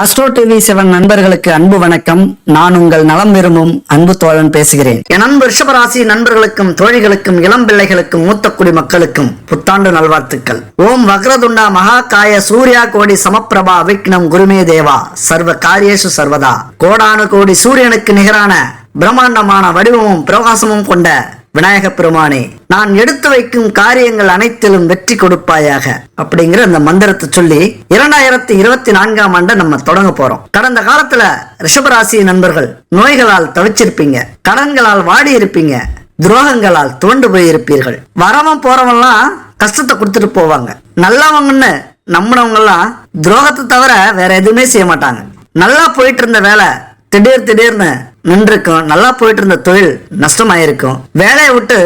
Astro TV seven நண்பர்களுக்கு அன்பு வணக்கம். நான் உங்கள் நலம் விரும்பும் அன்பு தோழன் பேசுகிறேன். என் அன்பு ரிஷபராசி நண்பர்களுக்கும் தோழிகளுக்கும் இளம் பிள்ளைகளுக்கும் மூத்த குடிமக்களுக்கும் புத்தாண்டு நல்வாழ்த்துக்கள். ஓம் வக்ரதுண்டா மகா காய சூர்யா கோடி சமப்பிரபா விக்னம் குருமே தேவா. சர்வ காரியேஷு சர்வதா. கோடானு கோடி சூரியனுக்கு நிகரான பிரம்மாண்டமான வடிவமும் பிரகாசமும் கொண்ட விநாயக பெருமானே நான் எடுத்து வைக்கும் காரியங்கள் அனைத்திலும் வெற்றி கொடுப்பாயாக. அப்படிங்கிற அந்த மந்திரத்தை சொல்லி இரண்டாயிரத்தி இருபத்தி நான்காம் ஆண்டை நம்ம தொடங்க போறோம். கடந்த காலத்துல ரிஷபராசி நண்பர்கள் நோய்களால் தவிச்சிருப்பீங்க கடன்களால் வாடி இருப்பீங்க துரோகங்களால் தோண்டு போயிருப்பீர்கள் வரவன் போறவன்லாம் கஷ்டத்தை கொடுத்துட்டு போவாங்க. நல்லவங்கன்னு நம்பினவங்க எல்லாம் துரோகத்தை தவிர வேற எதுவுமே செய்ய மாட்டாங்க. நல்லா போயிட்டு இருந்த வேலை திடீர் திடீர்னு நின்றுக்கும் நல்லா போயிட்டு இருந்த தொழில் நஷ்டமாயிருக்கும். வேலையை விட்டு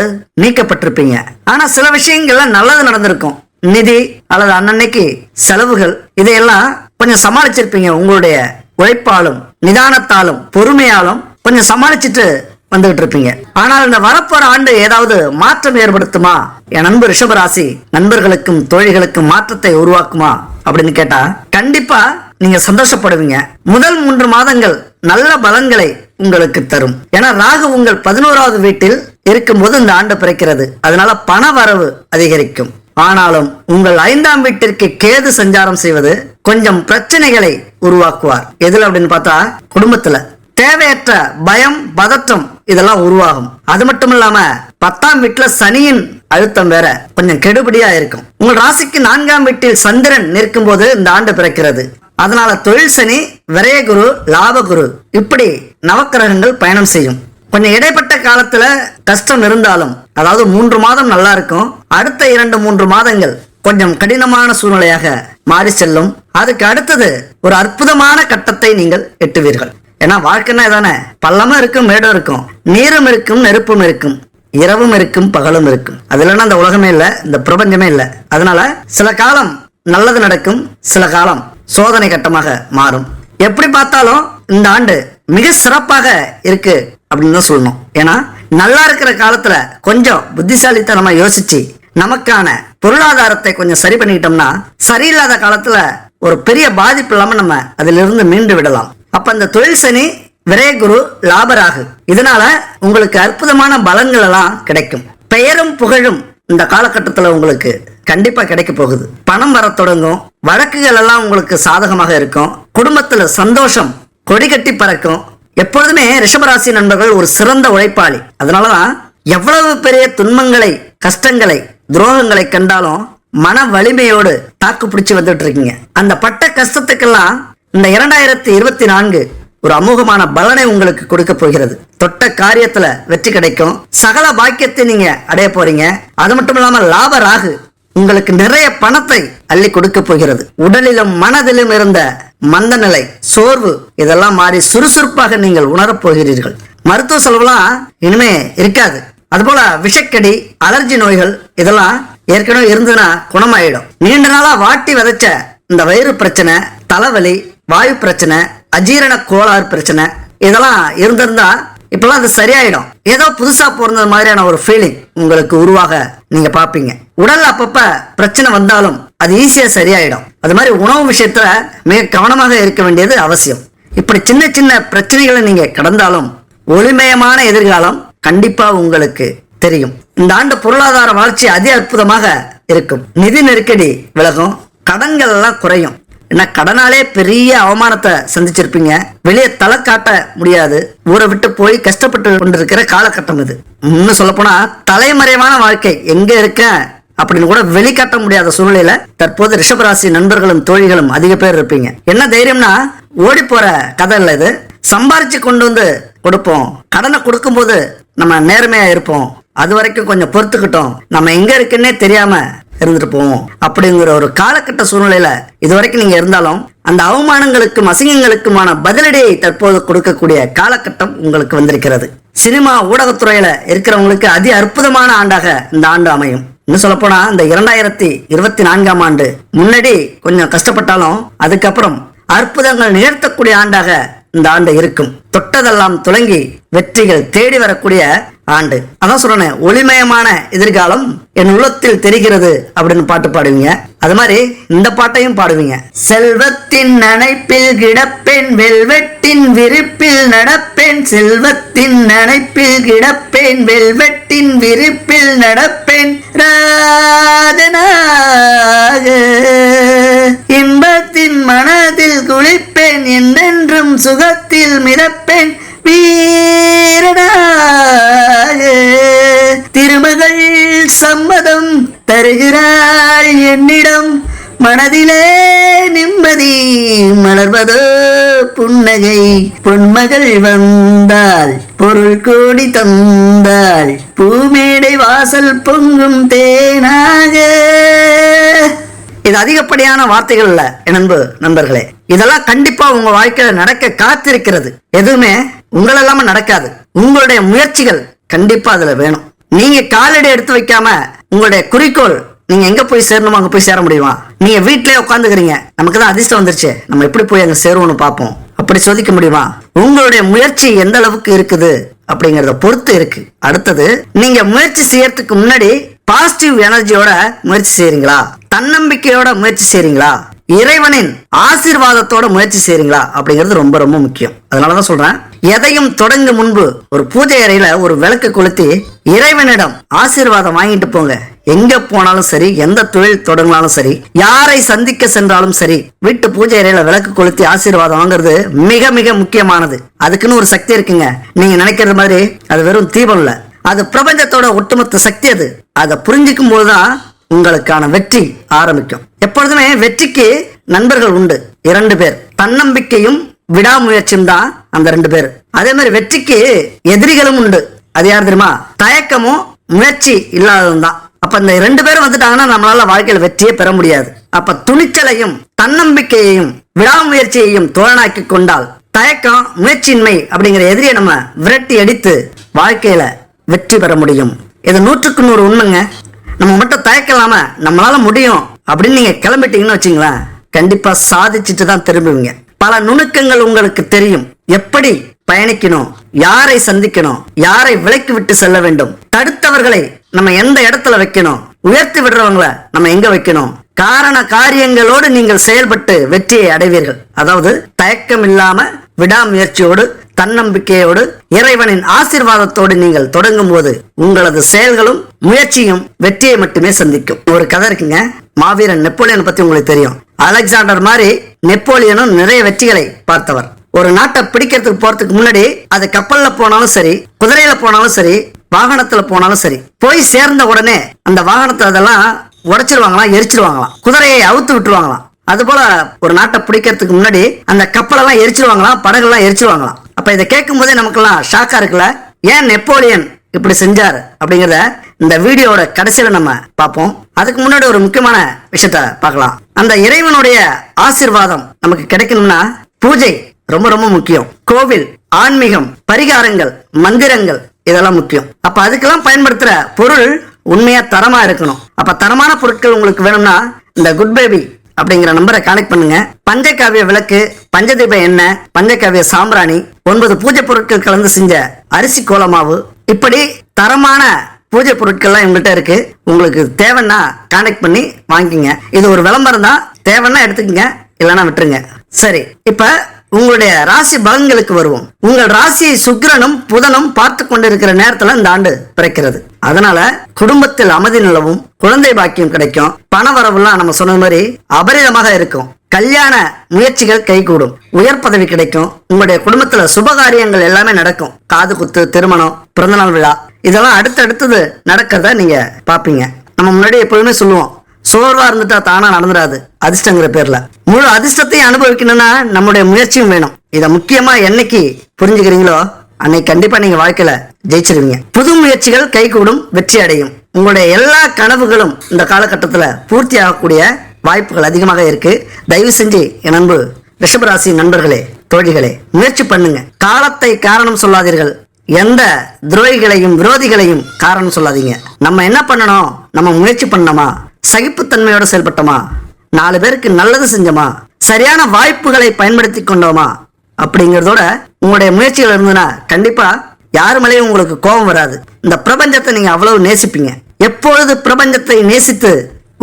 நீக்கப்பட்டிருப்பீங்க. ஆனா சில விஷயங்கள்ல நல்லது நடந்திருக்கும். நிதி அல்லது அன்னன்னைக்கு செலவுகள் இதையெல்லாம் கொஞ்சம் சமாளிச்சிருப்பீங்க உங்களுடைய உழைப்பாலும் நிதானத்தாலும் பொறுமையாலும் கொஞ்சம் சமாளிச்சுட்டு வந்துகிட்டு இருப்பீங்க ஆனால் இந்த வரப்போற ஆண்டு ஏதாவது மாற்றம் ஏற்படுத்துமா? என் நண்பு ரிஷபராசி நண்பர்களுக்கும் தோழிகளுக்கும் மாற்றத்தை உருவாக்குமா? அப்படின்னு கேட்டா கண்டிப்பா நீங்க சந்தோஷப்படுவீங்க. முதல் மூன்று மாதங்கள் நல்ல பலன்களை உங்களுக்கு தரும். ஏன்னா ராகு உங்கள் பதினோராவது வீட்டில் இருக்கும்போது இந்த ஆண்டு பிறக்கிறது. அதனால பண வரவு அதிகரிக்கும். ஆனாலும் உங்கள் ஐந்தாம் வீட்டிற்கு கேது சஞ்சாரம் செய்வது கொஞ்சம் பிரச்சனைகளை உருவாக்குவார். எதுல அப்படின்னு பார்த்தா குடும்பத்துல. தேவையற்ற பயம் பதற்றம் இதெல்லாம் உருவாகும். அது மட்டும் இல்லாம பத்தாம் வீட்டுல சனியின் அழுத்தம் வேற கொஞ்சம் கெடுபடியா இருக்கும். உங்கள் ராசிக்கு நான்காம் வீட்டில் சந்திரன் நிற்கும் போது இந்த ஆண்டு பிறக்கிறது. அதனால தொழில் சனி விரயகுரு லாபகுரு இப்படி நவக்கிரகங்கள் பயணம் செய்யும். கொஞ்சம் இடைப்பட்ட காலத்துல கஷ்டம் இருந்தாலும் அதாவது மூன்று மாதம் நல்லா இருக்கும் அடுத்த இரண்டு மூன்று மாதங்கள் கொஞ்சம் கடினமான சூழ்நிலையாக மாறி செல்லும். அதுக்கு அடுத்தது ஒரு அற்புதமான கட்டத்தை நீங்கள் எட்டுவீர்கள். ஏன்னா வாழ்க்கைன்னா தானே பள்ளமும் இருக்கும் மேடும் இருக்கும். நீரும் இருக்கும் நெருப்பும் இருக்கும். இரவும் இருக்கும் பகலும் இருக்கும். அது இல்லைன்னா அந்த உலகமே இல்லை இந்த பிரபஞ்சமே இல்லை. அதனால சில காலம் நல்லது நடக்கும் சில காலம் சோதனை கட்டமாக மாறும். எப்படி பார்த்தாலும் இந்த ஆண்டு மிக சிறப்பாக இருக்கு அப்படின்னு தான் சொல்லணும். ஏன்னா நல்லா இருக்கிற காலத்துல கொஞ்சம் புத்திசாலித்தனமா யோசிச்சு நமக்கான பொருளாதாரத்தை கொஞ்சம் சரி பண்ணிக்கிட்டோம்னா சரியில்லாத காலத்துல ஒரு பெரிய பாதிப்பு இல்லாம நம்ம அதிலிருந்து மீண்டு விடலாம். அப்ப அந்த தொழில் சனி விரயகுரு லாபராகு இதனால உங்களுக்கு அற்புதமான பலன்கள் எல்லாம் கிடைக்கும். பெயரும் புகழும் இந்த காலகட்டத்தில் உங்களுக்கு கண்டிப்பாக கிடைக்க போகுது. பணம் வர தொடங்கும். வழக்குகள் எல்லாம் உங்களுக்கு சாதகமாக இருக்கும். குடும்பத்தில் சந்தோஷம் கொடி கட்டி பறக்கும். எப்பொழுதுமே ரிஷபராசி நண்பர்கள் ஒரு சிறந்த உழைப்பாளி. அதனாலதான் எவ்வளவு பெரிய துன்பங்களை கஷ்டங்களை துரோகங்களை கண்டாலும் மன வலிமையோடு தாக்கு பிடிச்சி வந்துட்டு இருக்கீங்க. அந்த பட்ட கஷ்டத்துக்கெல்லாம் இந்த இரண்டாயிரத்தி இருபத்தி நான்கு ஒரு அமோகமான பலனை உங்களுக்கு கொடுக்க போகிறது. தொட்ட காரியத்துல வெற்றி கிடைக்கும். சகல பாக்கியத்தை நீங்க அடைய போறீங்க. அது மட்டும் இல்லாம லாப ராகு உங்களுக்கு நிறைய பணத்தை அள்ளி கொடுக்க போகிறது. உடலிலும் மனதிலும் இருந்த மந்த நிலை சோர்வு இதெல்லாம் மாறி சுறுசுறுப்பாக நீங்கள் உணரப் போகிறீர்கள். மருத்துவ செலவுலாம் இனிமே இருக்காது. அதுபோல விஷக்கடி அலர்ஜி நோய்கள் இதெல்லாம் ஏற்கனவே இருந்ததுன்னா குணமாயிடும். நீண்ட நாளா வாட்டி விதைச்ச இந்த வயிறு பிரச்சனை தலைவலி வாயு பிரச்சனை அஜீரண கோளாறு பிரச்சனை. இதெல்லாம் இருந்திருந்தா இப்பெல்லாம் அது சரியாயிடும். ஏதோ புதுசா பிறந்தது மாதிரியான ஒரு ஃபீலிங் உங்களுக்கு உருவாக நீங்க பாப்பீங்க உடல் அப்பப்ப பிரச்சனை வந்தாலும் அது ஈஸியா சரியாயிடும். அது மாதிரி உணவு விஷயத்துல மிக கவனமாக இருக்க வேண்டியது அவசியம். இப்படி சின்ன சின்ன பிரச்சனைகளை நீங்க கடந்தாலும் ஒளிமயமான எதிர்காலம் கண்டிப்பா உங்களுக்கு தெரியும். இந்த ஆண்டு பொருளாதார வளர்ச்சி அதி அற்புதமாக இருக்கும். நிதி நெருக்கடி விலகும். கடன்கள் எல்லாம் குறையும். ஏன்னா கடனாலே பெரிய அவமானத்தை சந்திச்சிருப்பீங்க. வெளியே தலை காட்ட முடியாது. ஊரை விட்டு போய் கஷ்டப்பட்டு கொண்டிருக்கிற காலகட்டம் இது. இன்னும் சொல்ல போனா தலைமறைவான வாழ்க்கை. எங்க இருக்க? அப்படின்னு கூட வெளிக்காட்ட முடியாத சூழ்நிலையில தற்போது ரிஷபராசி நண்பர்களும் தோழிகளும் அதிக பேர் இருப்பீங்க. என்ன தைரியம்னா ஓடி போற கதை இல்லை இது. சம்பாரிச்சு கொண்டு வந்து கொடுப்போம். கடனை கொடுக்கும்போது நம்ம நேர்மையா இருப்போம். அது வரைக்கும் கொஞ்சம் பொறுத்துக்கிட்டோம். நம்ம எங்க இருக்குன்னே தெரியாம இருந்துட்டு போவோம். அப்படிங்கிற ஒரு காலகட்ட சூழ்நிலையில இது வரைக்கும் நீங்க இருந்தாலும் அந்த அவமானங்களுக்கும் அசிங்கங்களுக்குமான பதிலடியை தற்போது கொடுக்கக்கூடிய காலகட்டம் உங்களுக்கு வந்திருக்கிறது. சினிமா ஊடகத்துறையில இருக்கிறவங்களுக்கு அதி அற்புதமான ஆண்டாக இந்த ஆண்டு அமையும். இன்னும் சொல்ல போனா இந்த இரண்டாயிரத்தி இருபத்தி நான்காம் ஆண்டு. முன்னாடி கொஞ்சம் கஷ்டப்பட்டாலும் அதுக்கப்புறம் அற்புதங்கள் நிகழ்த்தக்கூடிய ஆண்டாக இந்த ஆண்டு இருக்கும். தொட்டதெல்லாம் துலங்கி வெற்றிகள் தேடி வரக்கூடிய ஆண்டு. அதான் சொல்றேன் ஒளிமயமான எதிர்காலம் என் உள்ளத்தில் தெரிகிறது அப்படின்னு பாட்டு பாடுவீங்க. அது மாதிரி இந்த பாட்டையும் பாடுவீங்க. செல்வத்தின் நனைப்பில் கிடப்பேன் வெல்வெட்டின் விரிப்பில் நடப்பேன் செல்வத்தின் நனைப்பில் கிடப்பேன் வெல்வெட்டின் விரிப்பில் நடப்பேன். ராஜனாக இன்பத்தின் மனதில் குளிப்பேன் என்றென்றும் சுகத்தில் மிதப்பேன். வீரனாக திருமகள் சம்மதம் தருகிறாள் என்னிடம். மனதிலே நிம்மதி மலர்வதோ புன்னகை. பொன்மகள் வந்தாள் பொருள் கோடி தந்தாள் பூமேடை வாசல் பொங்கும் தேனாக. இது அதிகப்படியான வார்த்தைகள் இல்ல என் நண்பர்களே. இதெல்லாம் கண்டிப்பா உங்க வாழ்க்கையில நடக்க காத்திருக்கிறது. எதுவுமே உங்களெல்லாம நடக்காது. உங்களுடைய முயற்சிகள் கண்டிப்பா அதுல வேணும். நீங்க காலடி எடுத்து வைக்காம உங்களுடைய குறிக்கோள் நீங்க எங்க போய் சேரணுமோ அங்க போய் சேர முடியுமா? நீங்க வீட்லயே உட்காந்துக்கிறீங்க நமக்கு தான் அதிர்ஷ்டம் வந்துருச்சு. நம்ம எப்படி போய் அங்க சேருவோம்னு பார்ப்போம். அப்படி சோதிக்க முடியுமா? உங்களுடைய முயற்சி எந்த அளவுக்கு இருக்குது அப்படிங்கறத பொறுத்து இருக்கு. அடுத்தது நீங்க முயற்சி செய்யறதுக்கு முன்னாடி பாசிட்டிவ் எனர்ஜியோட முயற்சி செய்றீங்களா? தன்னம்பிக்கையோட முயற்சி செய்றீங்களா? இறைவனின் ஆசீர்வாதத்தோட முயற்சி செய்யறீங்களா அப்படிங்கிறது ரொம்ப ரொம்ப முக்கியம். அதனாலதான் சொல்றேன். எதையும் தொடங்க முன்பு ஒரு பூஜை அறையில ஒரு விளக்கு கொளுத்தி இறைவனிடம் ஆசீர்வாதம் வாங்கிட்டு போங்க. எங்க போனாலும் சரி எந்த தொழில் தொடங்கினாலும் சரி யாரை சந்திக்க சென்றாலும் சரி வீட்டு பூஜை அறையில விளக்கு கொளுத்தி ஆசீர்வாதம் வாங்குறது மிக மிக முக்கியமானது. அதுக்குன்னு ஒரு சக்தி இருக்குங்க. நீங்க நினைக்கிறது மாதிரி அது வெறும் தீபம் இல்ல. அது பிரபஞ்சத்தோட ஒட்டுமொத்த சக்தி அது. அதை புரிஞ்சுக்கும் போதுதான் உங்களுக்கான வெற்றி ஆரம்பிக்கும். எப்பொழுதுமே வெற்றிக்கு நண்பர்கள் உண்டு. இரண்டு பேர். தன்னம்பிக்கையும் விடாமுயற்சியும் தான் அந்த ரெண்டு பேர். அதே மாதிரி வெற்றிக்கு எதிரிகளும் உண்டு. அது யார் தெரியுமா? தயக்கமும் முயற்சி இல்லாததும் தான். அப்ப இந்த ரெண்டு பேரும் வந்துட்டாங்கன்னா நம்மளால வாழ்க்கையில வெற்றியே பெற முடியாது. அப்ப துணிச்சலையும் தன்னம்பிக்கையையும் விடாமுயற்சியையும் தோழனாக்கி கொண்டால் தயக்கம் முயற்சியின்மை அப்படிங்கிற எதிரியை நம்ம விரட்டி அடித்து வாழ்க்கையில வெற்றி பெற முடியும். இது நூற்றுக்கு நூறு உண்மைங்க. நம்ம மட்டும் தயக்கலாம நம்மளால முடியும் அப்படின்னு நீங்க கிளம்பிட்டீங்கன்னு வச்சுங்களேன் கண்டிப்பா சாதிச்சுட்டு தான் திரும்புவீங்க. பல நுணுக்கங்கள் உங்களுக்கு தெரியும். எப்படி பயணிக்கணும் யாரை சந்திக்கணும் யாரை விலக்கி விட்டு செல்ல வேண்டும் தடுத்தவர்களை நம்ம எந்த இடத்துல வைக்கணும் உயர்த்தி விடுறவங்கள நம்ம எங்க வைக்கணும் காரண காரியங்களோடு நீங்கள் செயல்பட்டு வெற்றியை அடைவீர்கள். அதாவது தயக்கம் இல்லாம விடாமுயற்சியோடு தன்னம்பிக்கையோடு இறைவனின் ஆசீர்வாதத்தோடு நீங்கள் தொடங்கும் போது உங்களது செயல்களும் முயற்சியும் வெற்றியை மட்டுமே சந்திக்கும். ஒரு கதை இருக்குங்க. மாவீரன் நெப்போலியன் பத்தி உங்களுக்கு தெரியும். அலெக்சாண்டர் மாதிரி நெப்போலியனும் நிறைய வெற்றிகளை பார்த்தவர். ஒரு நாட்டை பிடிக்கிறதுக்கு போறதுக்கு முன்னாடி அது கப்பல்ல போனாலும் சரி குதிரையில போனாலும் சரி வாகனத்துல போனாலும் சரி போய் சேர்ந்த உடனே அந்த வாகனத்தை அதெல்லாம் உடைச்சிருவாங்களாம் எரிச்சிருவாங்களாம் குதிரையை அவுத்து விட்டுருவாங்களாம். அது போல ஒரு நாட்டை பிடிக்கிறதுக்கு முன்னாடி அந்த கப்பலெல்லாம் எரிச்சிருவாங்களாம் படகுலாம் எரிச்சிருவாங்களாம். அப்ப இதை கேட்கும் போதே நமக்கெல்லாம் ஷாக்கா இருக்குல்ல? ஏன் நெப்போலியன் இப்படி செஞ்சாரு அப்படிங்கிறத இந்த வீடியோட கடைசியில நம்ம பார்ப்போம். அதுக்கு முன்னாடி ஒரு முக்கியமான விஷயத்த பார்க்கலாம். அந்த இறைவனுடைய ஆசீர்வாதம் நமக்கு கிடைக்கணும்னா பூஜை ரொம்ப ரொம்ப முக்கியம். கோவில் ஆன்மீகம் பரிகாரங்கள் மந்திரங்கள் இதெல்லாம் முக்கியம். அப்ப அதுக்கெல்லாம் பயன்படுத்துற பொருள் உண்மையா தரமா இருக்கணும். அப்ப தரமான பொருட்கள் உங்களுக்கு வேணும்னா இந்த குட் பேபி அப்படிங்கிற நம்பரை கனெக்ட் பண்ணுங்க. பஞ்சகாவிய விளக்கு பஞ்சதீப எண்ணெய் பஞ்சகாவிய சாம்பிராணி ஒன்பது பூஜை பொருட்கள் கலந்து செஞ்ச அரிசி கோலமாவு இப்படி தரமான பூஜை பொருட்கள்லாம் எங்கள்கிட்ட இருக்கு. உங்களுக்கு தேவைன்னா கான்டாக்ட் பண்ணி வாங்கிக்கங்க. இது ஒரு விளம்பரம் தான். தேவைன்னா எடுத்துக்கங்க. இல்லைன்னா விட்டுருங்க. சரி இப்ப உங்களுடைய ராசி பலன்களுக்கு வருவோம். உங்கள் ராசியை சுக்கிரனும் புதனும் பார்த்து கொண்டிருக்கிற நேரத்துல இந்த ஆண்டு பிறக்கிறது. அதனால குடும்பத்தில் அமைதி நிலவும் குழந்தை பாக்கியம் கிடைக்கும் பண வரவுலாம் நம்ம சொன்ன மாதிரி அபரிதமாக இருக்கும். கல்யாண முயற்சிகள் கைகூடும். உயர் பதவி கிடைக்கும். உங்களுடைய குடும்பத்துல சுபகாரியங்கள் எல்லாமே நடக்கும். காது குத்து திருமணம் பிறந்தநாள் விழா இதெல்லாம் அடுத்தடுத்தது நடக்கிறத நீங்க பாப்பீங்க. நம்ம முன்னாடி எப்பொழுதுமே சொல்லுவோம் சோர்வா இருந்துட்டா தானா நடந்துடாது. அதிர்ஷ்டங்கிற பேர்ல. முழு அதிர்ஷ்டத்தையும் அனுபவிக்கணும்னா நம்முடைய முயற்சியும் வேணும். இத முக்கியமா என்னைக்கு புரிஞ்சுக்கிறீங்களோ அன்னைக்கு கண்டிப்பா நீங்க வாழ்க்கையில ஜெயிச்சிருவீங்க. புது முயற்சிகள் கைகூடும் வெற்றி அடையும். உங்களுடைய எல்லா கனவுகளும் இந்த காலகட்டத்துல பூர்த்தி ஆகக்கூடிய வாய்ப்புகள் அதிகமாக இருக்கு. தயவு செஞ்சு என் அன்பு ரிஷபராசி நண்பர்களே தோழிகளே முயற்சி பண்ணுங்க. காலத்தை காரணம் சொல்லாதீர்கள். எந்த துரோகிகளையும் விரோதிகளையும் காரணம் சொல்லாதீங்க. நம்ம என்ன பண்ணணும்? நம்ம முயற்சி பண்ணோமா? சகிப்புத்தன்மையோட செயல்பட்டோமா? நாலு பேருக்கு நல்லது செஞ்சோமா? சரியான வாய்ப்புகளை பயன்படுத்தி கொண்டோமா? அப்படிங்கிறதோட உங்களுடைய முயற்சிகள் இருந்ததுன்னா கண்டிப்பா யார் மேலேயும் உங்களுக்கு கோபம் வராது. இந்த பிரபஞ்சத்தை நீங்க அவ்வளவு நேசிப்பீங்க. எப்பொழுது பிரபஞ்சத்தை நேசித்து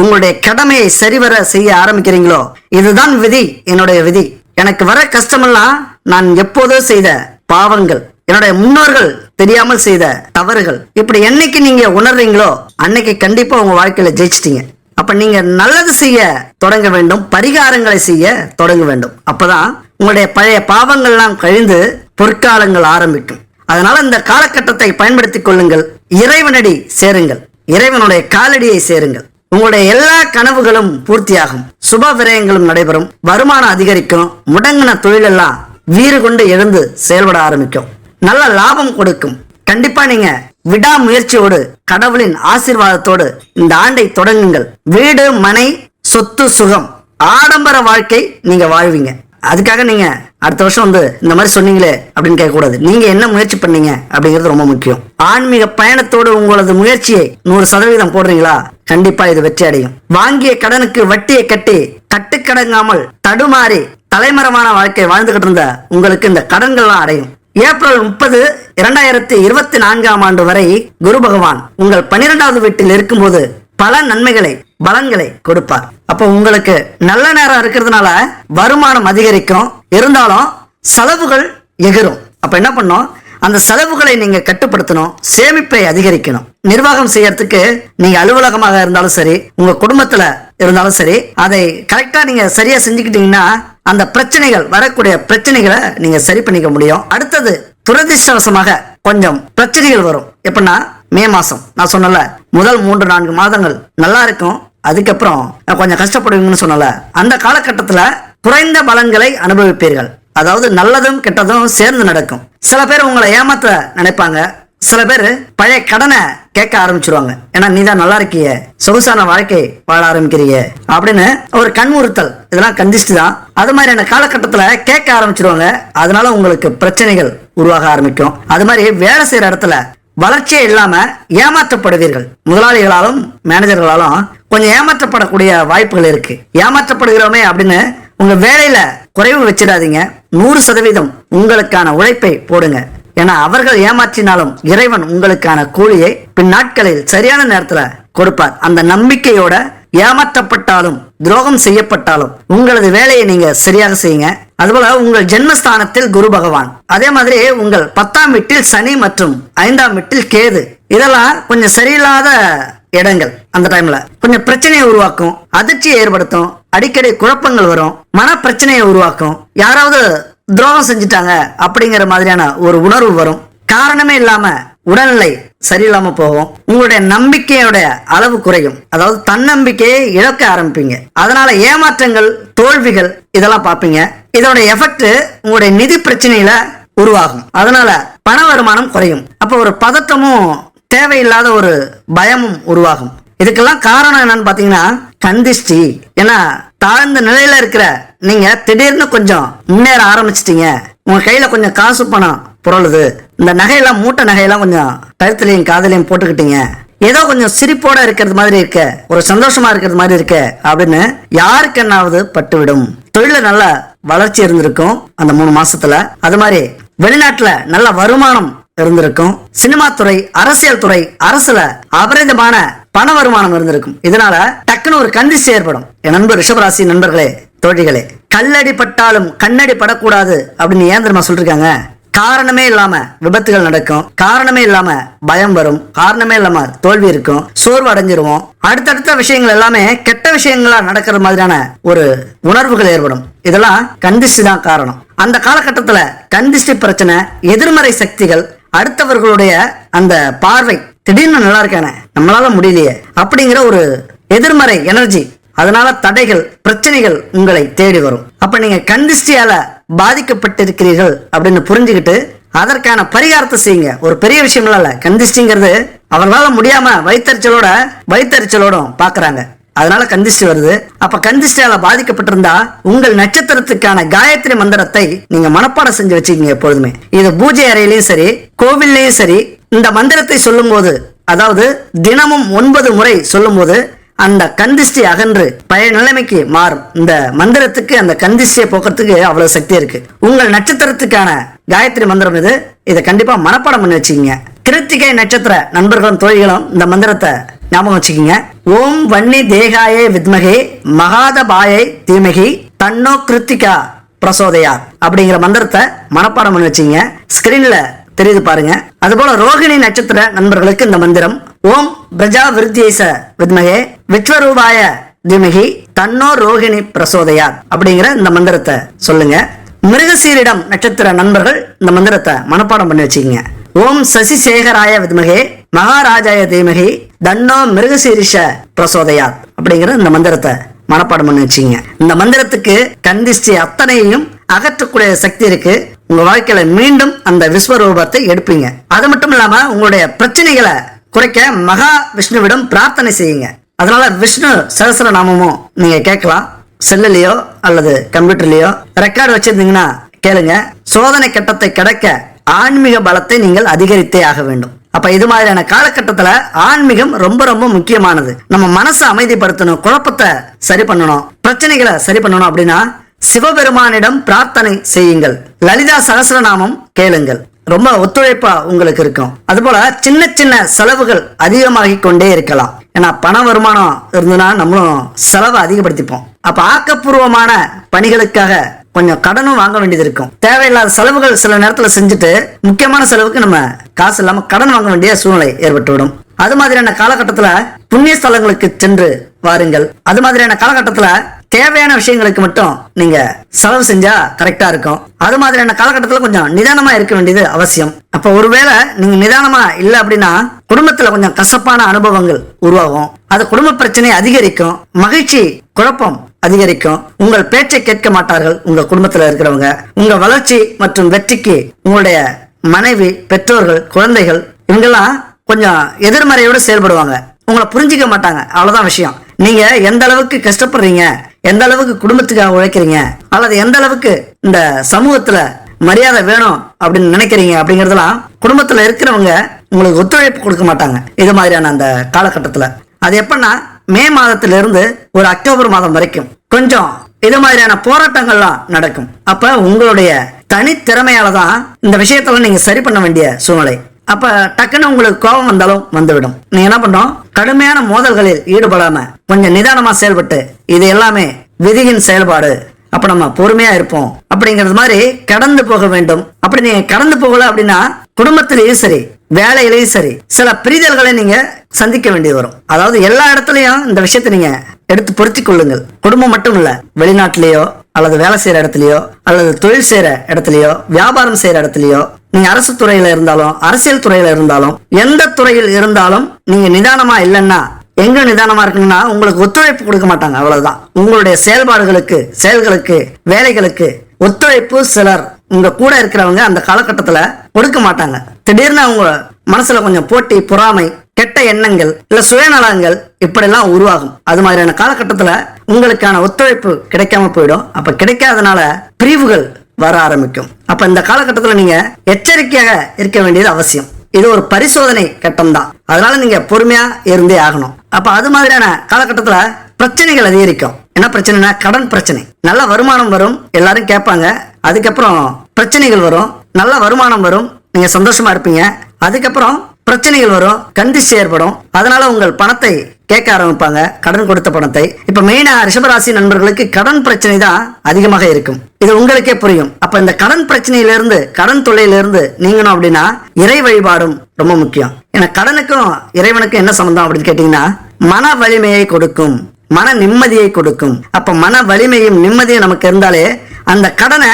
உங்களுடைய கடமையை சரிவர செய்ய ஆரம்பிக்கிறீங்களோ இதுதான் விதி என்னுடைய விதி. எனக்கு வர கஷ்டமெல்லாம் நான் எப்போதோ செய்த பாவங்கள் என்னுடைய முன்னோர்கள் தெரியாமல் செய்த தவறுகள். இப்படி என்னைக்கு நீங்க உணர்றீங்களோ அன்னைக்கு கண்டிப்பா உங்க வாழ்க்கையில ஜெயிச்சிட்டீங்க. அப்ப நீங்க நல்லது செய்ய தொடங்க வேண்டும் பரிகாரங்களை செய்ய தொடங்க வேண்டும். அப்பதான் உங்களுடைய பழைய பாவங்கள்லாம் கழிந்து பொற்காலங்கள் ஆரம்பிக்கும். அதனால இந்த காலகட்டத்தை பயன்படுத்திக் கொள்ளுங்கள். இறைவனடி சேருங்கள். இறைவனுடைய காலடியை சேருங்கள். உங்களுடைய எல்லா கனவுகளும் பூர்த்தியாகும். சுப விரயங்களும் நடைபெறும். வருமானம் அதிகரிக்கும். முடங்கின தொழிலெல்லாம் வீறு கொண்டு எழுந்து செயல்பட ஆரம்பிக்கும். நல்ல லாபம் கொடுக்கும். கண்டிப்பா நீங்க விடாமுயற்சியோடு கடவுளின் ஆசீர்வாதத்தோடு இந்த ஆண்டை தொடங்குங்கள். வீடு மனை சொத்து சுகம் ஆடம்பர வாழ்க்கை நீங்க வாழ்வீங்க. அதுக்காக நீங்க அடுத்த வருஷம் வந்து இந்த மாதிரி சொன்னீங்களே அப்படின்னு கேட்க கூடாது நீங்க என்ன முயற்சி பண்ணீங்க அப்படிங்கிறது ரொம்ப முக்கியம். ஆன்மீக பயணத்தோடு உங்களது முயற்சியை நூறு சதவீதம் போடுறீங்களா? கண்டிப்பா இது வெற்றி அடையும். வாங்கிய கடனுக்கு வட்டியை கட்டி கட்டுக்கடங்காமல் தடுமாறி தலைமறைவான வாழ்க்கை வாழ்ந்துகிட்டு இருந்த உங்களுக்கு இந்த கடன்கள்லாம் அடையும். ஏப்ரல் முப்பது இரண்டாயிரத்தி இருபத்தி நான்காம் ஆண்டு வரை குரு பகவான் உங்கள் பனிரெண்டாவது வீட்டில் இருக்கும்போது பல நன்மைகளை பலன்களை கொடுப்பார். அப்போ உங்களுக்கு நல்ல நேரம் இருக்கிறதுனால வருமானம் அதிகரிக்கும். இருந்தாலும் செலவுகள் எகிரும். அப்ப என்ன பண்ணும் அந்த செலவுகளை நீங்க கட்டுப்படுத்தணும். சேமிப்பை அதிகரிக்கணும். நிர்வாகம் செய்யறதுக்கு நீங்க அலுவலகமாக இருந்தாலும் சரி உங்க குடும்பத்துல இருந்தாலும் சரி அதை கரெக்டா நீங்க சரியா செஞ்சுக்கிட்டீங்கன்னா அந்த பிரச்சனைகள் வரக்கூடிய பிரச்சனைகளை நீங்க சரி பண்ணிக்க முடியும். அடுத்தது துரதிர்ஷ்டவசமாக கொஞ்சம் பிரச்சனைகள் வரும். எப்படின்னா மே மாசம். நான் சொன்னல முதல் மூன்று நான்கு மாதங்கள் நல்லா இருக்கும். அதுக்கப்புறம் கொஞ்சம் கஷ்டப்படுவீங்கன்னு சொன்னல அந்த காலகட்டத்துல குறைந்த பலன்களை அனுபவிப்பீர்கள். அதாவது நல்லதும் கெட்டதும் சேர்ந்து நடக்கும். சில பேர் உங்களை ஏமாத்த நினைப்பாங்க. சில பேர் பழைய கடனை கேட்க ஆரம்பிச்சிருவாங்க. ஏன்னா நீ தான் நல்லா இருக்கிய. சொகுசான வாழ்க்கை வாழ ஆரம்பிக்கிறிய. அப்படின்னு ஒரு கண்முறுத்தல் இதெல்லாம் கந்திஷ்டி தான். அது மாதிரியான காலகட்டத்தில் கேட்க ஆரம்பிச்சிருவாங்க. அதனால உங்களுக்கு பிரச்சனைகள் உருவாக ஆரம்பிக்கும். அது மாதிரி வேலை செய்யற இடத்துல வளர்ச்சியே இல்லாம ஏமாற்றப்படுவீர்கள். முதலாளிகளாலும் மேனேஜர்களாலும் கொஞ்சம் ஏமாற்றப்படக்கூடிய வாய்ப்புகள் இருக்கு. ஏமாற்றப்படுகிறோமே அப்படின்னு உங்க வேலையில குறைவு வச்சிடாதீங்க. நூறு சதவீதம் உங்களுக்கான உழைப்பை போடுங்க. ஏன்னா அவர்கள் ஏமாற்றினாலும் இறைவன் உங்களுக்கான கூலியை பின் நாட்களில் சரியான நேரத்துல கொடுப்பார். அந்த நம்பிக்கையோட ஏமாற்றப்பட்டாலும் துரோகம் செய்யப்பட்டாலும் உங்களது வேலையை நீங்க சரியாக செய்யுங்க. அதுபோல உங்கள் ஜென்மஸ்தானத்தில் குரு பகவான். அதே மாதிரி உங்கள் பத்தாம் வீட்டில் சனி மற்றும் ஐந்தாம் வீட்டில் கேது. இதெல்லாம் கொஞ்சம் சரியில்லாத இடங்கள் அந்த டைம்ல கொஞ்சம் பிரச்சனையை உருவாக்கும் அதிர்ச்சியை ஏற்படுத்தும் அடிக்கடி குழப்பங்கள் வரும் மன பிரச்சனையை உருவாக்கும். யாராவது துரோகம் செஞ்சுட்டாங்க அப்படிங்கிற மாதிரியான ஒரு உணர்வு வரும். காரணமே இல்லாம உடல்நிலை சரியில்லாம போகும். உங்களுடைய நம்பிக்கையோட அளவு குறையும். அதாவது தன்னம்பிக்கையை இழக்க ஆரம்பிப்பீங்க. அதனால ஏமாற்றங்கள் தோல்விகள் இதெல்லாம் பார்ப்பீங்க. இதோட எஃபெக்ட் உங்களுடைய நிதி பிரச்சனையில உருவாகும். அதனால பண வருமானம் குறையும். அப்ப ஒரு பதட்டமும் தேவையில்லாத ஒரு பயமும் உருவாகும். இதுக்கெல்லாம் காரணம் என்னன்னு பாத்தீங்கன்னா கந்திஷ்டி ஏன்னா தாழ்ந்த நிலையில இருக்கிற நீங்க திடீர்னு கொஞ்சம் முன்னேற ஆரம்பிச்சிட்டீங்க. உங்க கையில கொஞ்சம் காசு பணம் புரளுது. இந்த நகையெல்லாம் மூட்டை நகையெல்லாம் கொஞ்சம் கழுத்துலையும் காதலையும் போட்டுக்கிட்டீங்க. ஏதோ கொஞ்சம் சிரிப்போட இருக்கிறது மாதிரி இருக்க ஒரு சந்தோஷமா இருக்கிறது மாதிரி இருக்க அப்படின்னு யாருக்கு என்னாவது பட்டுவிடும். தொழில நல்ல வளர்ச்சி இருந்திருக்கும் அந்த மூணு மாசத்துல. அது மாதிரி வெளிநாட்டுல நல்ல வருமானம் இருந்திருக்கும். சினிமா துறை அரசியல் துறை அரசுல அபரிதமான பண வருமானம் இருந்திருக்கும். இதனால டக்குன்னு ஒரு கண்டிச்சு ஏற்படும். என் நண்பர் ரிஷபராசி நண்பர்களே தோழிகளே கல்லடி பட்டாலும் கண்ணடி படக்கூடாது அப்படின்னு ஏன் தெரியுமா சொல்லிருக்காங்க? காரணமே இல்லாம விபத்துகள் நடக்கும். காரணமே இல்லாம பயம் வரும். காரணமே இல்லாம தோல்வி இருக்கும். சோர்வு அடைஞ்சிருவோம். அடுத்தடுத்த விஷயங்கள் எல்லாமே கெட்ட விஷயங்களா நடக்கிற மாதிரியான ஒரு உணர்வுகள் ஏற்படும். இதெல்லாம் கந்திஷ்டி தான் காரணம். அந்த காலகட்டத்துல கந்திஷ்டி பிரச்சனை எதிர்மறை சக்திகள் அடுத்தவர்களுடைய அந்த பார்வை திடீர்னு நல்லா இருக்கானே நம்மளால முடியலையே அப்படிங்கிற ஒரு எதிர்மறை எனர்ஜி அதனால தடைகள் பிரச்சனைகள் உங்களை தேடி வரும். அப்ப நீங்க கந்திஷ்டியால பாதிக்கப்பட்டிருக்கிறீர்கள் அப்படின்னு புரிஞ்சுக்கிட்டு அதற்கான பரிகாரத்தை செய்யுங்க. ஒரு பெரிய விஷயம் இல்ல. கந்திஷ்டிங்கிறது அவர்களால முடியாம வைத்தறிச்சலோட வைத்தறிச்சலோடும் பாக்குறாங்க. அதனால கந்திஷ்டி வருது. அப்ப கந்திஷ்டியால பாதிக்கப்பட்டிருந்தா உங்கள் நட்சத்திரத்துக்கான காயத்ரி மந்திரத்தை நீங்க மனப்பாடம் செஞ்சு வச்சுக்கீங்க எப்பொழுதுமே. இது பூஜை அறையிலயும் சரி கோவில்லையும் சரி இந்த மந்திரத்தை சொல்லும்போது அதாவது தினமும் ஒன்பது முறை சொல்லும்போது அந்த கந்திஷ்டி அகன்று பழைய நிலைமைக்கு மாறும். இந்த மந்திரத்துக்கு அந்த கந்திஷ்டியை போக்குறதுக்கு அவ்வளவு சக்தி இருக்கு. உங்கள் நட்சத்திரத்துக்கான காயத்ரி மந்திரம் இது. இதை கண்டிப்பா மனப்பாடம் பண்ணி வச்சுக்கோங்க. கிருத்திகை நட்சத்திர நண்பர்களும் தோழிகளும் இந்த மந்திரத்தை ஞாபகம் வச்சுக்கோங்க. ஓம் வன்னி தேகாயே வித்மகே மகாதபாயை தீமகி தன்னோ கிருத்திகா பிரசோதையா அப்படிங்கிற மந்திரத்தை மனப்பாடம் பண்ணி வச்சுங்க ஸ்கிரீன்ல தெரியுது பாருங்க. அதுபோல ரோகிணி நட்சத்திர நண்பர்களுக்கு இந்த மந்திரம் ஓம் பிரஜா விருத்தியேச வித்மகே விஸ்வரூபாய திமகி தன்னோ ரோகிணி பிரசோதையார் அப்படிங்கிற இந்த மந்திரத்தை சொல்லுங்க. மிருகசீரிடம் நட்சத்திர நண்பர்கள் இந்த மந்திரத்தை மனப்பாடம் பண்ணி வச்சுக்கோங்க. ஓம் சசிசேகராய வித்மகே மகாராஜாய தீமகி தன்னோ மிருகசீரிஷ பிரசோதையார் அப்படிங்கிற இந்த மந்திரத்தை மனப்பாடம் பண்ணி வச்சுக்கோங்க. இந்த மந்திரத்துக்கு கந்திஷ்டி அத்தனையும் அகற்றக்கூடிய சக்தி இருக்கு. உங்க வாழ்க்கையில மீண்டும் அந்த விஸ்வரூபத்தை எடுப்பீங்க. அது மட்டும் இல்லாம உங்களுடைய பிரச்சனைகளை குறைக்க மகா விஷ்ணுவிடம் பிரார்த்தனை செய்யுங்க. அதனால விஷ்ணு சகசர நாமமும் நீங்க கேட்கலாம். செல்லுலையோ அல்லது கம்ப்யூட்டர்லயோ ரெக்கார்டு வச்சிருந்தீங்கன்னா கேளுங்க. சோதனை கட்டத்தை கடக்க ஆன்மீக பலத்தை நீங்கள் அதிகரித்தே ஆக வேண்டும். அப்ப இது மாதிரியான காலகட்டத்துல ஆன்மீகம் ரொம்ப ரொம்ப முக்கியமானது. நம்ம மனசை அமைதிப்படுத்தணும் குழப்பத்தை சரி பண்ணணும் பிரச்சனைகளை சரி பண்ணணும் அப்படின்னா சிவபெருமானிடம் பிரார்த்தனை செய்யுங்கள். லலிதா சகசரநாமம் கேளுங்கள். ரொம்ப ஒத்துழைப்பா உங்களுக்கு இருக்கும். அதுபோல சின்ன சின்ன செலவுகள் அதிகமாகி கொண்டே இருக்கலாம். ஏன்னா பண வருமானம் இருந்ததுன்னா நம்மளும் செலவை அதிகப்படுத்திப்போம். அப்ப ஆக்கப்பூர்வமான பணிகளுக்காக கொஞ்சம் கடனும் வாங்க வேண்டியது இருக்கும். தேவையில்லாத செலவுகள் சில நேரத்துல செஞ்சுட்டு முக்கியமான செலவுக்கு நம்ம காசு இல்லாம கடன் வாங்க வேண்டிய சூழ்நிலை ஏற்பட்டுவிடும் அது மாதிரியான காலகட்டத்துல புண்ணிய ஸ்தலங்களுக்கு சென்று வாருங்கள். அது மாதிரியான காலகட்டத்துல தேவையான விஷயங்களுக்கு மட்டும் நீங்க செலவு செஞ்சா கரெக்டா இருக்கும். அது மாதிரியான காலகட்டத்துல கொஞ்சம் நிதானமா இருக்க வேண்டியது அவசியம். அப்ப ஒருவேளை நீங்க நிதானமா இல்ல அப்படின்னா குடும்பத்துல கொஞ்சம் கசப்பான அனுபவங்கள் உருவாகும். அது குடும்ப பிரச்சனை அதிகரிக்கும். மகிழ்ச்சி குழப்பம் அதிகரிக்கும். உங்கள் பேச்சை கேட்க மாட்டார்கள் உங்க குடும்பத்துல இருக்கிறவங்க. உங்க வளர்ச்சி மற்றும் வெற்றிக்கு உங்களுடைய மனைவி பெற்றோர்கள் குழந்தைகள் இவங்கெல்லாம் கொஞ்சம் எதிர்மறையோட செயல்படுவாங்க. உங்களை புரிஞ்சிக்க மாட்டாங்க. அவ்வளவுதான் விஷயம். நீங்க எந்த அளவுக்கு கஷ்டப்படுறீங்க எந்த அளவுக்கு குடும்பத்துக்காக உழைக்கிறீங்க? அல்லது எந்த அளவுக்கு இந்த சமூகத்துல மரியாதை வேணும் அப்படின்னு நினைக்கிறீங்க அப்படிங்கறதெல்லாம் குடும்பத்துல இருக்கிறவங்க உங்களுக்கு ஒத்துழைப்பு கொடுக்க மாட்டாங்க. இது மாதிரியான அந்த காலகட்டத்துல. அது எப்படின்னா மே மாதத்துல இருந்து ஒரு அக்டோபர் மாதம் வரைக்கும் கொஞ்சம் இது மாதிரியான போராட்டங்கள்லாம் நடக்கும். அப்ப உங்களுடைய தனித்திறமையால தான் இந்த விஷயத்தெல்லாம் நீங்க சரி பண்ண வேண்டிய சூழ்நிலை. அப்ப டக்குன்னு உங்களுக்கு கோபம் வந்தாலும் வந்துவிடும். நீங்கள் என்ன பண்ணோம் கடுமையான மோதல்களில் ஈடுபடாம கொஞ்சம் நிதானமா செயல்பட்டு இது எல்லாமே விதியின் செயல்பாடு. அப்ப நம்ம பொறுமையா இருப்போம். அப்படிங்கிறது மாதிரி கடந்து போக வேண்டும். அப்படி நீங்க கடந்து போகல அப்படின்னா குடும்பத்திலையும் சரி வேலையிலையும் சரி சில பிரிதல்களை நீங்க சந்திக்க வேண்டியது வரும். அதாவது எல்லா இடத்துலயும் இந்த விஷயத்தை நீங்க எடுத்து பொருத்தி கொள்ளுங்கள். குடும்பம் மட்டும் இல்ல வெளிநாட்டிலேயோ அல்லது வேலை செய்யற இடத்துலயோ அல்லது தொழில் செய்யற இடத்துலயோ வியாபாரம் செய்யற இடத்துலயோ நீங்க அரசு துறையில இருந்தாலும் அரசியல் துறையில இருந்தாலும் எந்த துறையில் இருந்தாலும் நீங்க நிதானமா இல்லைன்னா எங்க நிதானமா இருக்குன்னா உங்களுக்கு ஒத்துழைப்பு கொடுக்க மாட்டாங்க அவ்வளவுதான். உங்களுடைய செயல்பாடுகளுக்கு செயல்களுக்கு வேலைகளுக்கு ஒத்துழைப்பு சிலர் உங்க கூட இருக்கிறவங்க அந்த காலகட்டத்துல கொடுக்க மாட்டாங்க. திடீர்னு அவங்க மனசுல கொஞ்சம் போட்டி பொறாமை கெட்ட எண்ணங்கள் இல்ல சுயநலங்கள் இப்படிலாம் உருவாகும். அது மாதிரியான காலகட்டத்துல உங்களுக்கான ஒத்துழைப்பு கிடைக்காம போயிடும். அப்ப கிடைக்காதனால பிரிவுகள் வர ஆரம்பிக்கும். அப்ப இந்த காலகட்டத்துல நீங்க எச்சரிக்கையாக இருக்க வேண்டியது அவசியம். இது ஒரு பரிசோதனை கட்டம் தான். அதனால நீங்க பொறுமையா இருந்தே ஆகணும். அப்ப அது மாதிரியான காலகட்டத்துல பிரச்சனைகள் அதிகரிக்கும். என்ன பிரச்சனைனா கடன் பிரச்சனை. நல்ல வருமானம் வரும் எல்லாரும் கேட்பாங்க. அதுக்கப்புறம் பிரச்சனைகள் வரும் நல்ல வருமானம் வரும் நீங்க சந்தோஷமா இருப்பீங்க. அதுக்கப்புறம் பிரச்சனைகள் வரும் கண்டிச்சு ஏற்படும். அதனால உங்கள் பணத்தை கேட்க ஆரம்பிப்பாங்க. கடன் கொடுத்த பணத்தை. இப்ப மெயினா ரிஷபராசி நண்பர்களுக்கு கடன் பிரச்சனை தான் அதிகமாக இருக்கும். இது உங்களுக்கே புரியும். அப்ப இந்த கடன் பிரச்சனையிலிருந்து கடன் தொல்லையிலிருந்து நீங்கணும் அப்படின்னா இறை வழிபாடும் ரொம்ப முக்கியம். ஏன்னா கடனுக்கும் இறைவனுக்கும் என்ன சம்பந்தம் அப்படின்னு கேட்டீங்கன்னா மன வலிமையை கொடுக்கும். மன நிம்மதியை கொடுக்கும். அப்ப மன வலிமையும் நிம்மதியும் நமக்கு இருந்தாலே அந்த கடனை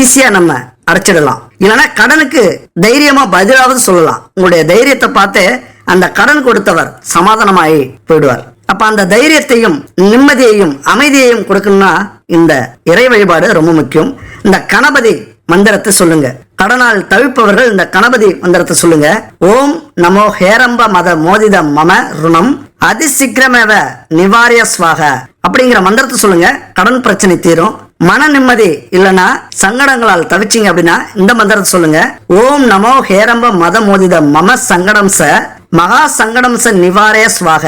ஈஸியா நம்ம அடைச்சிடலாம். இல்லைன்னா கடனுக்கு தைரியமா பதிலாவது சொல்லலாம். உங்களுடைய தைரியத்தை பார்த்து அந்த கடன் கொடுத்தவர் சமாதானமாகி போயிடுவார். அப்ப அந்த தைரியத்தையும் நிம்மதியையும் அமைதியையும் கொடுக்கணும்னா இந்த இறை வழிபாடு ரொம்ப முக்கியம். இந்த கணபதி மந்திரத்தை சொல்லுங்க. கடனால் தவிப்பவர்கள் இந்த கணபதி மந்திரத்தை சொல்லுங்க. ஓம் நமோ ஹேரம்ப மத மோதித மம ருணம் அதிசீக்கிரமேவ நிவாரிய ஸ்வாக அப்படிங்கிற மந்திரத்தை சொல்லுங்க. கடன் பிரச்சனை தீரும். மன நிம்மதி இல்லனா சங்கடங்களால் தவிச்சீங்க அப்படின்னா இந்த மந்திரத்தை சொல்லுங்க. ஓம் நமோ ஹேரம்ப மத மோதித மம சங்கடம் ச மகா சங்கடம் ச நிவாரே சுவாக.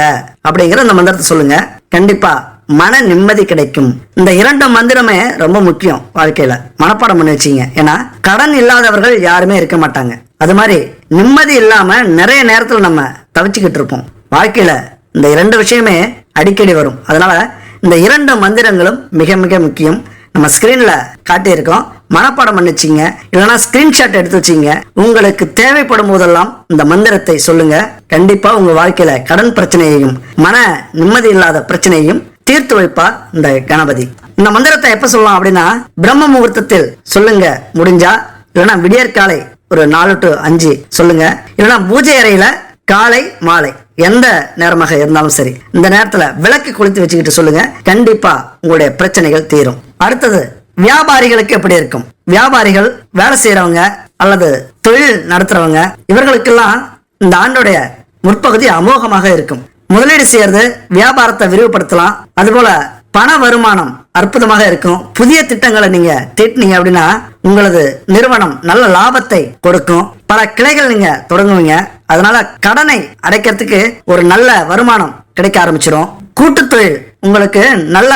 அப்படிங்கிற இந்த மந்திரத்தை சொல்லுங்க. கண்டிப்பா மன நிம்மதி கிடைக்கும். இந்த இரண்டு மந்திரமே ரொம்ப முக்கியம் வாழ்க்கையில. மனப்பாடம் பண்ணி வச்சீங்க. ஏன்னா கடன் இல்லாதவர்கள் யாருமே இருக்க மாட்டாங்க. அது மாதிரி நிம்மதி இல்லாம நிறைய நேரத்துல நம்ம தவிச்சுக்கிட்டு இருப்போம். வாழ்க்கையில இந்த இரண்டு விஷயமே அடிக்கடி வரும். அதனால இந்த இரண்டு மந்திரங்களும் மிக மிக முக்கியம். நம்ம ஸ்கிரீன்ல காட்டியிருக்கோம். மனப்பாடம் பண்ணிச்சிங்க. இல்லைன்னா ஸ்கிரீன்ஷாட் எடுத்து வச்சிங்க. உங்களுக்கு தேவைப்படும் போதெல்லாம் இந்த மந்திரத்தை சொல்லுங்க. கண்டிப்பா உங்க வாழ்க்கையில கடன் பிரச்சனையையும் மன நிம்மதி இல்லாத பிரச்சனையையும் தீர்த்து வைப்பார் இந்த கணபதி. இந்த மந்திரத்தை எப்ப சொல்லலாம் அப்படின்னா பிரம்ம முகூர்த்தத்தில் சொல்லுங்க. முடிஞ்சா இல்லைன்னா விடியற்காலை ஒரு நாலு டு அஞ்சு சொல்லுங்க. இல்லைன்னா பூஜை அறையில காலை மாலை. எந்த நேரமாக இருந்தாலும் சரி இந்த நேரத்துல விளக்கு குளித்து வச்சுக்கிட்டு சொல்லுங்க. கண்டிப்பா உங்களுடைய பிரச்சனைகள் தீரும். அடுத்தது வியாபாரிகளுக்கு எப்படி இருக்கும்? வியாபாரிகள் வேலை செய்யறவங்க அல்லது தொழில் நடத்துறவங்க இவர்களுக்கெல்லாம் இந்த ஆண்டோடைய முற்பகுதி அமோகமாக இருக்கும். முதலீடு செய்யறது வியாபாரத்தை விரிவுபடுத்தலாம். அதுபோல பண வருமானம் அற்புதமாக இருக்கும். புதிய திட்டங்களை நீங்க தீட்டினீங்க அப்படின்னா உங்களது நிறுவனம் நல்ல லாபத்தை கொடுக்கும். பல கிளைகள் நீங்க தொடங்குவீங்க. அதனால கடனை அடைக்கிறதுக்கு ஒரு நல்ல வருமானம் கிடைக்க ஆரம்பிச்சிடும் கூட்டு தொழில் உங்களுக்கு நல்ல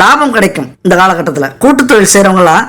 லாபம் கிடைக்கும் இந்த காலகட்டத்தில். கூட்டு தொழில் செய்யறவங்களாம்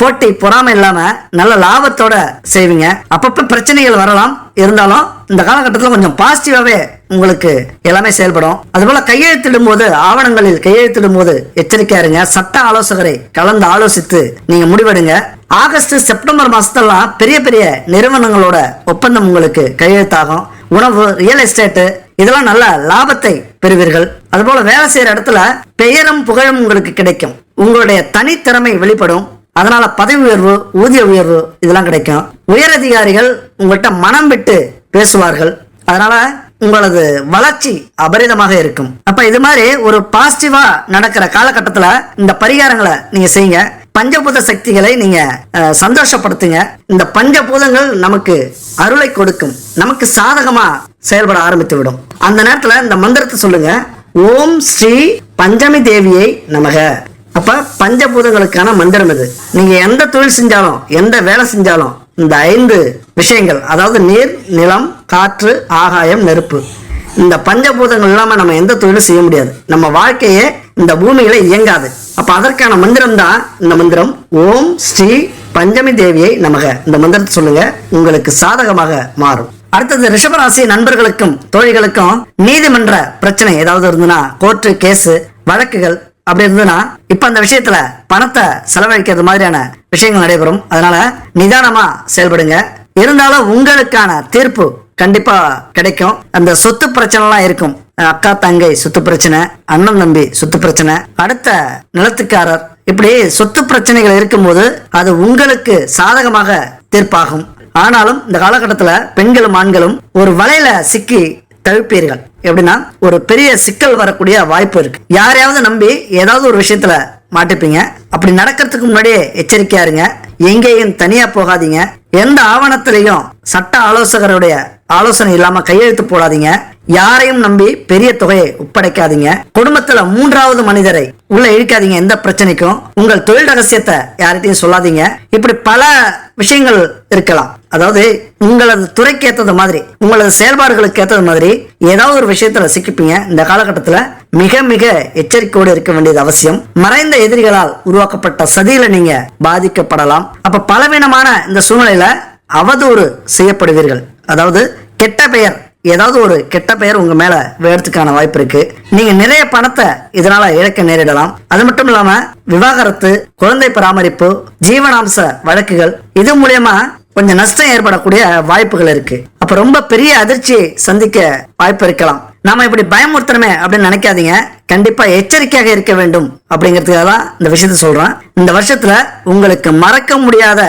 போட்டி பொறாமை இல்லாம நல்ல லாபத்தோட செய்வீங்க. அப்பப்ப பிரச்சனைகள் வரலாம். இருந்தாலும் இந்த காலகட்டத்தில் கொஞ்சம் பாசிட்டிவாவே உங்களுக்கு எல்லாமே செயல்படும். அதுபோல கையெழுத்திடும் போது ஆவணங்களில் கையெழுத்திடும் போது எச்சரிக்கையா இருங்க. சட்ட ஆலோசகரை கலந்து ஆலோசித்து நீங்க முடிவெடுங்க. ஆகஸ்ட் செப்டம்பர் மாசத்தெல்லாம் பெரிய பெரிய நிறுவனங்களோட ஒப்பந்தம் உங்களுக்கு கையெழுத்தாகும். உணவு ரியல் எஸ்டேட்டு இதெல்லாம் நல்ல லாபத்தை பெறுவீர்கள். அதுபோல வேலை செய்யற இடத்துல பெயரும் புகழும் உங்களுக்கு கிடைக்கும். உங்களுடைய தனித்திறமை வெளிப்படும். அதனால பதவி உயர்வு ஊதிய உயர்வு இதெல்லாம் கிடைக்கும். உயரதிகாரிகள் உங்கள்கிட்ட மனம் விட்டு பேசுவார்கள். அதனால உங்களது வளர்ச்சி அபரிதமாக இருக்கும். அப்ப இது மாதிரி ஒரு பாசிட்டிவா நடக்கிற காலகட்டத்துல இந்த பரிகாரங்களை நீங்க செய்யுங்க. பஞ்சபூத சக்திகளை நீங்க அஹ், சந்தோஷப்படுத்துங்க. இந்த பஞ்சபூதங்கள் நமக்கு அருளை கொடுக்கும். நமக்கு சாதகமா செயல்பட ஆரம்பித்து விடும். அந்த நேரத்துல இந்த மந்திரத்தை சொல்லுங்க. ஓம் ஸ்ரீ பஞ்சமி தேவியை நமக. அப்ப பஞ்சபூதங்களுக்கான மந்திரம் இது. நீங்க எந்த தொழில் செஞ்சாலும் எந்த வேலை செஞ்சாலும் இந்த ஐந்து விஷயங்கள் அதாவது நீர் நிலம் காற்று ஆகாயம் நெருப்பு. இந்த பஞ்சபூதங்கள் இல்லாமல் நம்ம எந்த தொழிலும் செய்ய முடியாது. நம்ம வாழ்க்கையே இந்த பூமியில இயங்காது. அப்ப அதற்கான மந்திரம் தான் இந்த மந்திரம். ஓம் ஸ்ரீ பஞ்சமி தேவியை நமக. இந்த மந்திரத்தை சொல்லுங்க உங்களுக்கு சாதகமாக மாறும். அடுத்தது ரிஷபராசி நண்பர்களுக்கும் தோழிகளுக்கும் நீதிமன்ற பிரச்சனை ஏதாவது இருந்ததுன்னா கோர்ட்டு கேஸு வழக்குகள் அப்படி இருந்ததுன்னா இப்ப அந்த விஷயத்துல பணத்தை செலவழிக்கிறது மாதிரியான விஷயங்கள் நடைபெறும். அதனால நிதானமா செயல்படுங்க. இருந்தாலும் உங்களுக்கான தீர்ப்பு கண்டிப்பா கிடைக்கும். அந்த சொத்து பிரச்சனை எல்லாம் இருக்கும். அக்கா தங்கை சொத்து பிரச்சனை அண்ணன் தம்பி சொத்து பிரச்சனை. அடுத்த நிலத்துக்காரர். இப்படி சொத்து பிரச்சனைகள் இருக்கும்போது அது உங்களுக்கு சாதகமாக தீர்ப்பாகும். ஆனாலும் இந்த காலகட்டத்துல பெண்களும் ஆண்களும் ஒரு வலையில சிக்கி தவிப்பீர்கள். எப்படின்னா ஒரு பெரிய சிக்கல் வரக்கூடிய வாய்ப்பு இருக்கு. யாரையாவது நம்பி ஏதாவது ஒரு விஷயத்துல மாட்டிப்பீங்க. அப்படி நடக்கிறதுக்கு முன்னாடியே எச்சரிக்கையா இருங்க. எங்கேயும் தனியா போகாதீங்க. எந்த ஆவணத்திலையும் சட்ட ஆலோசகருடைய ஆலோசனை இல்லாம கையெழுத்து போடாதீங்க. யாரையும் நம்பி பெரிய தொகையை ஒப்படைக்காதீங்க. குடும்பத்துல மூன்றாவது மனிதரை உள்ள இழுக்காதீங்க எந்த பிரச்சனைக்கும். உங்கள் தொழில் ரகசியத்தை யார்கிட்டையும் சொல்லாதீங்க. இப்படி பல விஷயங்கள் இருக்கலாம். அதாவது உங்களது துறைக்கு ஏற்றது மாதிரி உங்களது செயல்பாடுகளுக்கு ஏற்றது மாதிரி ஏதாவது ஒரு விஷயத்துல சிக்கிப்பீங்க இந்த காலகட்டத்துல மிக மிக எச்சரிக்கையோடு இருக்க வேண்டியது அவசியம். மறைந்த எதிரிகளால் உருவாக்கப்பட்ட சதியில நீங்க பாதிக்கப்படலாம். அப்ப பலவீனமான இந்த சூழ்நிலையில அவதூறு செய்யப்படுவீர்கள். அதாவது கெட்ட பெயர் ஏதாவது ஒரு கெட்ட பெயர் உங்க மேல வேறதுக்கான வாய்ப்பு இருக்கு. நீங்க நிறைய பணத்தை இதனால இழக்க நேரிடலாம். அது மட்டும் இல்லாம விவாகரத்து குழந்தை பராமரிப்பு ஜீவனாம்ச வழக்குகள் இது மூலியமா கொஞ்சம் நஷ்டம் ஏற்படக்கூடிய வாய்ப்புகள் இருக்கு. அப்ப ரொம்ப பெரிய அதிர்ச்சியை சந்திக்க வாய்ப்பு இருக்கலாம். நாம இப்படி பயமுறுத்தணுமே அப்படின்னு நினைக்காதீங்க. கண்டிப்பா எச்சரிக்கையாக இருக்க வேண்டும் அப்படிங்கிறதுக்காக தான் இந்த விஷயத்த சொல்றேன். இந்த வருஷத்துல உங்களுக்கு மறக்க முடியாத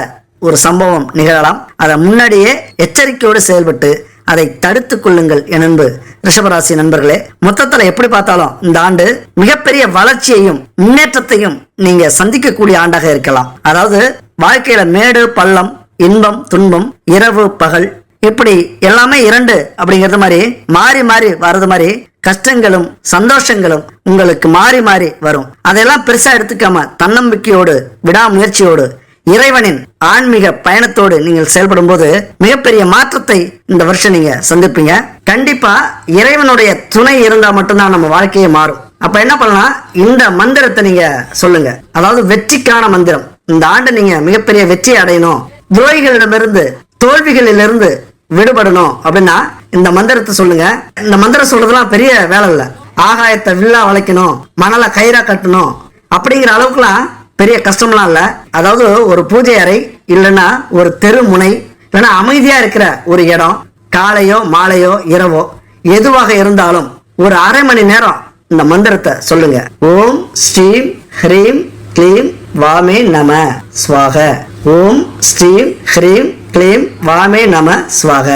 ஒரு சம்பவம் நிகழலாம். அதை முன்னாடியே எச்சரிக்கையோடு செயல்பட்டு அதை தடுத்துக் கொள்ளுங்கள் என் அன்பு ரிஷபராசி நண்பர்களே. மொத்தத்துல எப்படி பார்த்தாலும் இந்த ஆண்டு மிகப்பெரிய வளர்ச்சியையும் முன்னேற்றத்தையும் நீங்க சந்திக்கக்கூடிய ஆண்டாக இருக்கலாம். அதாவது வாழ்க்கையில மேடு பள்ளம் இன்பம் துன்பம் இரவு பகல் இப்படி எல்லாமே இரண்டு அப்படிங்கிறது மாதிரி மாறி மாறி வர்றது மாதிரி கஷ்டங்களும் சந்தோஷங்களும் உங்களுக்கு மாறி மாறி வரும். அதெல்லாம் பெருசா எடுத்துக்காம தன்னம்பிக்கையோடு விடாமுயற்சியோடு இறைவனின் ஆன்மீக பயணத்தோடு நீங்கள் செயல்படும் போது மிகப்பெரிய மாற்றத்தை இந்த வருஷம் நீங்க சந்திப்பீங்க. கண்டிப்பா இறைவனுடைய துணை இருந்தா மட்டும்தான் நம்ம வாழ்க்கையே மாறும். அப்ப என்ன பண்ணலாம்? இந்த மந்திரத்தை நீங்க சொல்லுங்க. அதாவது வெற்றிக்கான மந்திரம். இந்த ஆண்டு நீங்க மிகப்பெரிய வெற்றி அடையணும். துரோகிகளிடமிருந்து தோல்விகளிலிருந்து விடுபடணும் அப்படின்னா இந்த மந்திரத்தை சொல்லுங்க. இந்த மந்திரம் சொல்றதுலாம் பெரிய வேலை இல்ல. ஆகாயத்தை வில்லா வளைக்கணும். மணலை கயிறா கட்டணும். அப்படிங்கிற அளவுக்குலாம் பெரிய கஷ்டம்லாம் இல்ல. அதாவது ஒரு பூஜை அறை இல்லைன்னா ஒரு தெரு முனை இல்லைன்னா அமைதியா இருக்கிற ஒரு இடம் காலையோ மாலையோ இரவோ எதுவாக இருந்தாலும் ஒரு அரை மணி நேரம் இந்த மந்திரத்தை சொல்லுங்க. ஓம் ஸ்ரீம் ஹ்ரீம் க்ளீம் வாமே நம ஸ்வாக. ஓம் ஸ்ரீம் ஹ்ரீம் க்ளீம் வாமே நம ஸ்வாக.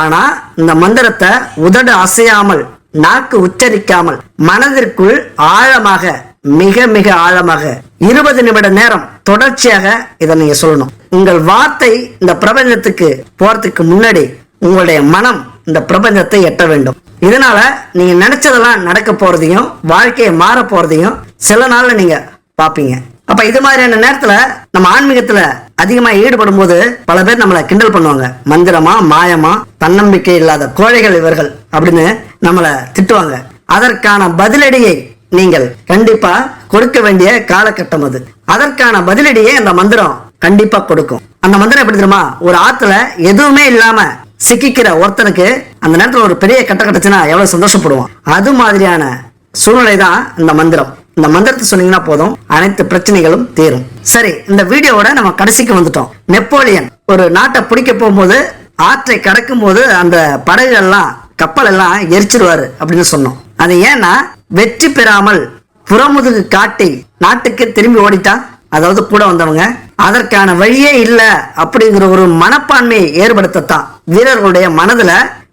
ஆனா இந்த மந்திரத்தை உதடு அசையாமல் நாக்கு உச்சரிக்காமல் மனதிற்குள் ஆழமாக மிக மிக ஆழமாக இருபது நிமிட நேரம் தொடர்ச்சியாக இதை நீங்க சொல்லணும். உங்கள் வார்த்தை இந்த பிரபஞ்சத்துக்கு போறதுக்கு முன்னாடி உங்களுடைய மனம் இந்த பிரபஞ்சத்தை எட்ட வேண்டும். இதனால நீங்க நினைச்சதெல்லாம் நடக்க போறதையும் வாழ்க்கையை மாற போறதையும் சில நாள்ல நீங்க பாப்பீங்க அப்ப இது மாதிரியான நேரத்துல நம்ம ஆன்மீகத்துல அதிகமா ஈடுபடும் போது பல பேர் நம்மளை கிண்டல் பண்ணுவாங்க. மந்திரமா மாயமா தன்னம்பிக்கை இல்லாத கோழைகள் இவர்கள் அப்படின்னு நம்மளை திட்டுவாங்க. அதற்கான பதிலடியை நீங்கள் கண்டிப்பா கொடுக்க வேண்டிய காலகட்டம் அது. அதற்கான பதிலடியே அந்த மந்திரம் கண்டிப்பா கொடுக்கும். அந்த மந்திரம் எப்படி தெரியுமா? ஒரு ஆத்துல எதுவுமே இல்லாம சிக்கிக்கிற ஒருத்தனுக்கு அந்த நேரத்துல ஒரு பெரிய கட்ட கட்டுச்சுன்னா எவ்வளவு சந்தோஷப்படுவான். அது மாதிரியான சூழ்நிலை தான் இந்த மந்திரம். இந்த மந்திரத்தை சொன்னீங்கன்னா போதும். அனைத்து பிரச்சனைகளும் தீரும். சரி இந்த வீடியோவோட நம்ம கடைசிக்கு வந்துட்டோம். நெப்போலியன் ஒரு நாட்டை பிடிக்க போகும்போது ஆற்றை கடக்கும் போது அந்த படகுகள்லாம் கப்பல் எல்லாம் எரிச்சிருவாரு அப்படின்னு சொன்னோம். அது ஏன்னா வெற்றி பெறாமல் புறமுதுகு காட்டி நாட்டுக்கு திரும்பி ஓடிட்டான் அதாவது கூட வந்தவங்க அதற்கான வழியே இல்ல அப்படிங்கிற ஒரு மனப்பான்மையை ஏற்படுத்தத்தான். வீரர்களுடைய மனதுல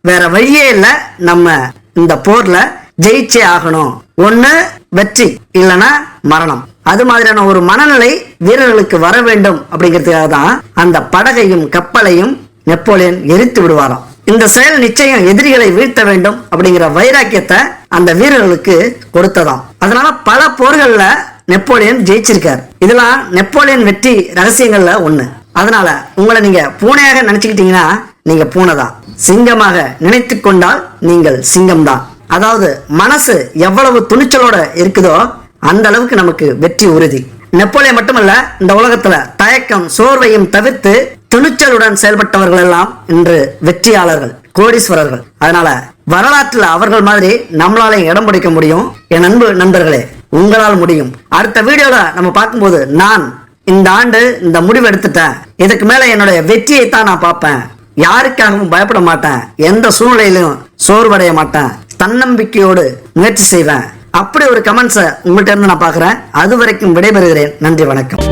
வேற வழியே இல்ல. நம்ம இந்த போர்ல ஜெயிச்சே ஆகணும். ஒண்ணு வெற்றி இல்லனா மரணம். அது மாதிரியான ஒரு மனநிலை வீரர்களுக்கு வர வேண்டும் அப்படிங்கிறதுக்காக தான் அந்த படகையும் கப்பலையும் நெப்போலியன் எரித்து விடுவாராம். இந்த செயல் நிச்சயம் எதிரிகளை வீழ்த்த வேண்டும் அப்படிங்கிற வைராக்கியத்தை அந்த வீரர்களுக்கு கொடுத்ததாம். அதனால பல போர்கள்ல நெப்போலியன் ஜெயிச்சிருக்கார். இதெல்லாம் நெப்போலியன் வெற்றி ரகசியங்கள்ல ஒண்ணு. அதனால உங்களை நீங்க பூனையாக நினைச்சுக்கிட்டீங்கன்னா நீங்க பூனை தான் சிங்கமாக நினைத்து கொண்டால் நீங்கள் சிங்கம் தான் அதாவது மனசு எவ்வளவு துணிச்சலோட இருக்குதோ அந்த அளவுக்கு நமக்கு வெற்றி உறுதி. நெப்போலியன் மட்டுமல்ல இந்த உலகத்துல தயக்கம் சோர்வையும் தவிர்த்து துணிச்சலுடன் செயல்பட்டவர்கள் எல்லாம் இன்று வெற்றியாளர்கள் கோடீஸ்வரர்கள். அதனால வரலாற்றில் அவர்கள் மாதிரி நம்மளால இடம் பிடிக்க முடியும். என் அன்பு நண்பர்களே உங்களால் முடியும். அடுத்த வீடியோல நம்ம பார்க்கும்போது நான் இந்த ஆண்டு இந்த முடிவு எடுத்துட்டேன். இதுக்கு மேல என்னுடைய வெற்றியை தான் நான் பார்ப்பேன். யாருக்காகவும் பயப்பட மாட்டேன். எந்த சூழ்நிலையிலும் சோர்வடைய மாட்டேன். தன்னம்பிக்கையோடு முயற்சி செய்வேன். அப்படி ஒரு கமெண்ட்ஸை உங்கள்கிட்ட இருந்து நான் பார்க்குறேன். அது வரைக்கும் விடைபெறுகிறேன். நன்றி வணக்கம்.